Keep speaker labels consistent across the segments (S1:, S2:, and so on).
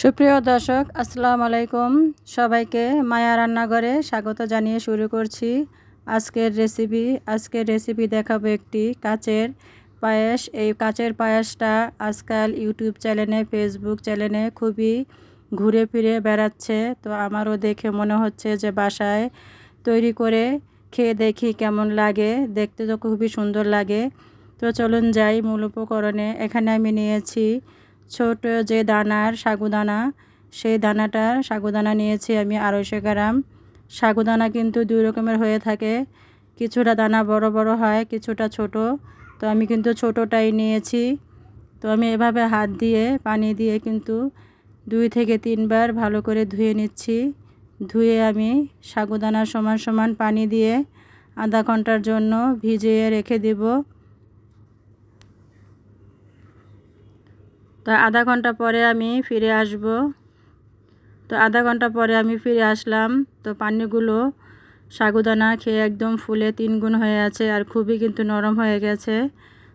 S1: সুপ্রিয় দর্শক, আসসালামু আলাইকুম। সবাইকে মায়া রান্নাঘরে স্বাগত জানিয়ে শুরু করছি আজকের রেসিপি আজকের রেসিপি দেখাবো একটি কাচের পায়েস। এই কাচের পায়েসটা আজকাল ইউটিউব চ্যানেলে ফেসবুক চ্যানেলে খুবই ঘুরে ফিরে বেড়াচ্ছে। তো আমারও দেখে মনে হচ্ছে যে বাসায় তৈরি করে খেয়ে দেখি কেমন লাগে। দেখতে তো খুবই সুন্দর লাগে। তো চলুন যাই মূল উপকরণে। এখানে আমি নিয়েছি ছোট যে দানার সাগুদানা, সেই দানাটার সাগুদানা নিয়েছি আমি আড়াইশো গ্রাম। সাগুদানা কিন্তু দুই রকমের হয়ে থাকে। কিছুটা দানা বড় বড় হয়, কিছুটা ছোট। তো আমি কিন্তু ছোটোটাই নিয়েছি। তো আমি এভাবে হাত দিয়ে, পানি দিয়ে কিন্তু দুই থেকে তিনবার ভালো করে ধুয়ে নিচ্ছি। ধুয়ে আমি সাগুদানার সমান সমান পানি দিয়ে আধা ঘণ্টার জন্য ভিজিয়ে রেখে দেবো। তো আধা ঘণ্টা পরে আমি ফিরে আসব। তো আধা ঘণ্টা পরে আমি ফিরে আসলাম। তো পানিগুলো সাগুদানা খেয়ে একদম ফুলে তিন গুণ হয়ে আছে আর খুবই কিন্তু নরম হয়ে গেছে।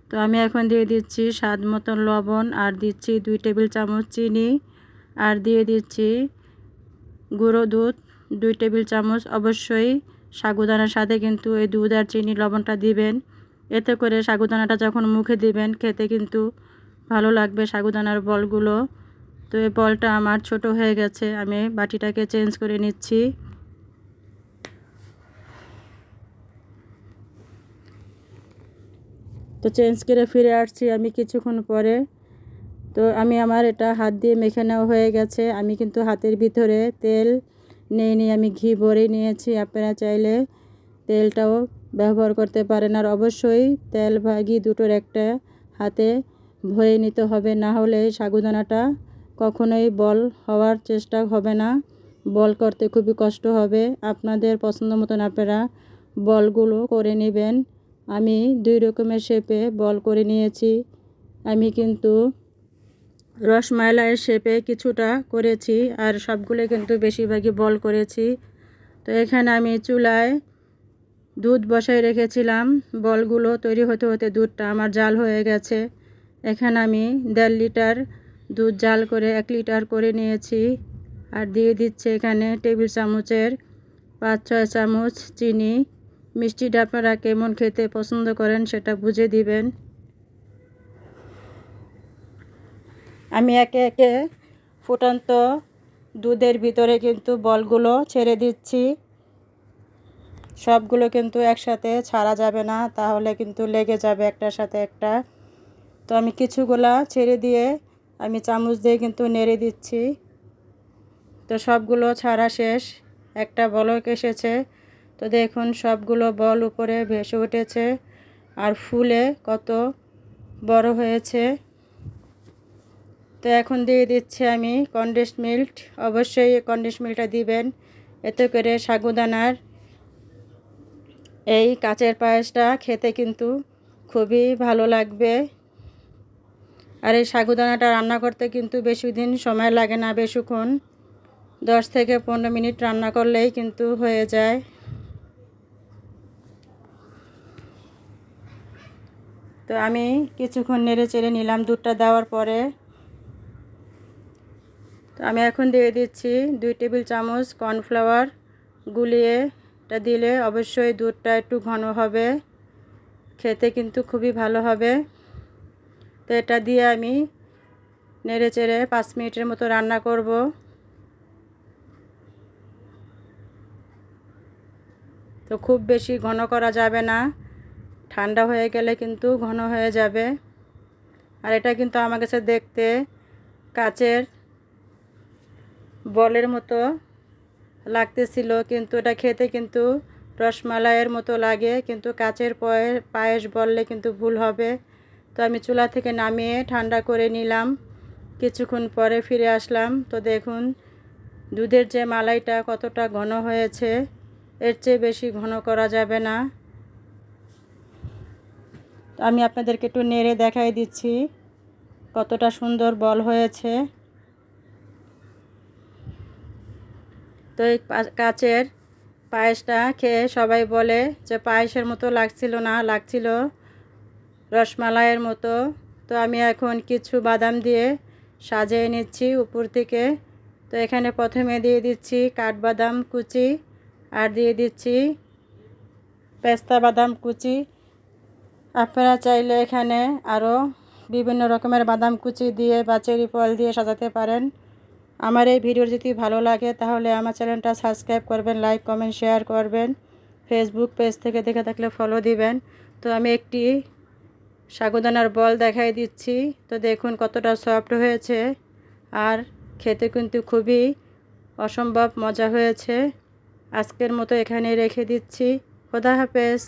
S1: তো আমি এখন দিয়ে দিচ্ছি স্বাদ মতন লবণ আর দিচ্ছি দুই টেবিল চামচ চিনি আর দিয়ে দিচ্ছি গুঁড়ো দুধ, দুই টেবিল চামচ অবশ্যই সাগুদানার সাথে কিন্তু এই দুধ আর চিনি লবণটা দিবেন। এতে করে সাগুদানাটা যখন মুখে দিবেন, খেতে কিন্তু ভালো লাগবে সাগুদানার বলগুলো। তো এই বলটা আমার ছোট হয়ে গেছে, আমি বাটিটাকে চেঞ্জ করে নিচ্ছি। তো চেঞ্জ করে ফিরে আসছি আমি কিছুক্ষণ পরে। তো আমি আমার এটা হাত দিয়ে মেখে নেওয়া হয়ে গেছে, আমি কিন্তু হাতের ভিতরে তেল নেই নিয়ে আমি ঘি ভরে নিয়েছি, আপনারা চাইলে তেলটাও ব্যবহার করতে পারেন। আর অবশ্যই তেল বা ঘি দুটোর একটা হাতে ভয়ে নিতে হবে, না হলে সাগুদানাটা কখনোই বল হওয়ার চেষ্টা হবে না। বল করতে খুবই কষ্ট হবে। আপনাদের পছন্দ মতন আপনারা বলগুলো করে নেবেন। আমি দুই রকমের শেপে বল করে নিয়েছি। আমি কিন্তু রসমালাইয়ের শেপে কিছুটা করেছি আর সবগুলো কিন্তু বেশিরভাগই বল করেছি। তো এখানে আমি চুলায় দুধ বসাই রেখেছিলাম। বলগুলো তৈরি হতে হতে দুধটা আমার জাল হয়ে গেছে। এখানে আমি দেড় লিটার দুধ জাল করে এক লিটার করে নিয়েছি আর দিয়ে দিচ্ছে এখানে টেবিল চামচের পাঁচ, ছয় চামচ চিনি। মিষ্টিটা আপনারা কেমন খেতে পছন্দ করেন সেটা বুঝে দিবেন। আমি একে একে ফুটন্ত দুধের ভিতরে কিন্তু বলগুলো ছেড়ে দিচ্ছি। সবগুলো কিন্তু একসাথে ছাড়া যাবে না, তাহলে কিন্তু লেগে যাবে একটার সাথে একটা। তো আমি কিছুগুলা ছেড়ে দিয়ে আমি চামচ দিয়ে কিন্তু নেড়ে দিচ্ছি। তো সবগুলো ছাড়া শেষ। একটা বলক এসেছে। তো দেখুন, সবগুলো বল উপরে ভেসে উঠেছে আর ফুলে কত বড় হয়েছে। তো এখন দিয়ে দিচ্ছি আমি কন্ডেন্স মিল্ক অবশ্যই কন্ডেন্স মিল্কটা দিবেন। এতে করে সাগুদানার এই কাচের পায়েসটা খেতে কিন্তু খুবই ভালো লাগবে। আর এই সাগুদানাটা রান্না করতে কিন্তু বেশি দিন সময় লাগে না, বেশিক্ষণ দশ থেকে পনেরো মিনিট রান্না করলেই কিন্তু হয়ে যায়। তো আমি কিছুক্ষণ নেড়ে চেড়ে নিলাম দুধটা দেওয়ার পরে। তো আমি এখন দিয়ে দিচ্ছি দুই টেবিল চামচ কর্নফ্লাওয়ার গুলিয়ে এটা দিলে অবশ্যই দুধটা একটু ঘন হবে, খেতে কিন্তু খুবই ভালো হবে। তো এটা দিয়ে আমি নেড়ে চেড়ে পাঁচ মিনিটের মতো রান্না করব। তো খুব বেশি ঘন করা যাবে না। ঠান্ডা হয়ে গেলে কিন্তু ঘন হয়ে যাবে। আর এটা কিন্তু আমার কাছে দেখতে কাচের বলের মতো লাগতেছিল, কিন্তু এটা খেতে কিন্তু রসমালাইয়ের মতো লাগে, কিন্তু কাচের পায়েস বললে কিন্তু ভুল হবে। তো আমি চুলা থেকে নামিয়ে ঠান্ডা করে নিলাম। কিছুক্ষণ পরে ফিরে আসলাম। তো দেখুন, দুধের যে মালাইটা কতটা ঘন হয়েছে, এর চেয়ে বেশি ঘন করা যাবে না। আমি আপনাদেরকে একটু নেড়ে দেখাই দিচ্ছি কতটা সুন্দর বল হয়েছে। তো এই কাচের পায়েসটা খেয়ে সবাই বলে যে, পায়েসের মতো লাগছিল না, লাগছিল রসমালাইয়ের মতো। তো আমি এখন কিছু বাদাম দিয়ে সাজিয়ে নিচ্ছি উপর থেকে। তো এখানে প্রথমে দিয়ে দিচ্ছি কাঠবাদাম কুচি আর দিয়ে দিচ্ছি পেস্তা বাদাম কুচি। আপনারা চাইলে এখানে আরও বিভিন্ন রকমের বাদাম কুচি দিয়ে বা চেরি ফল দিয়ে সাজাতে পারেন। আমার এই ভিডিও যদি ভালো লাগে তাহলে আমার চ্যানেলটা সাবস্ক্রাইব করবেন, লাইক, কমেন্ট, শেয়ার করবেন। ফেসবুক পেজ থেকে দেখে থাকলে ফলো দিবেন। তো আমি একটি সাগুদানার বল দেখাই দিচ্ছি। তো দেখুন কতটা সফট হয়েছে। আর খেতে কিন্তু খুবই অসম্ভব মজা হয়েছে। আজকের মতো এখানে রেখে দিচ্ছি। খোদা হাফেজ।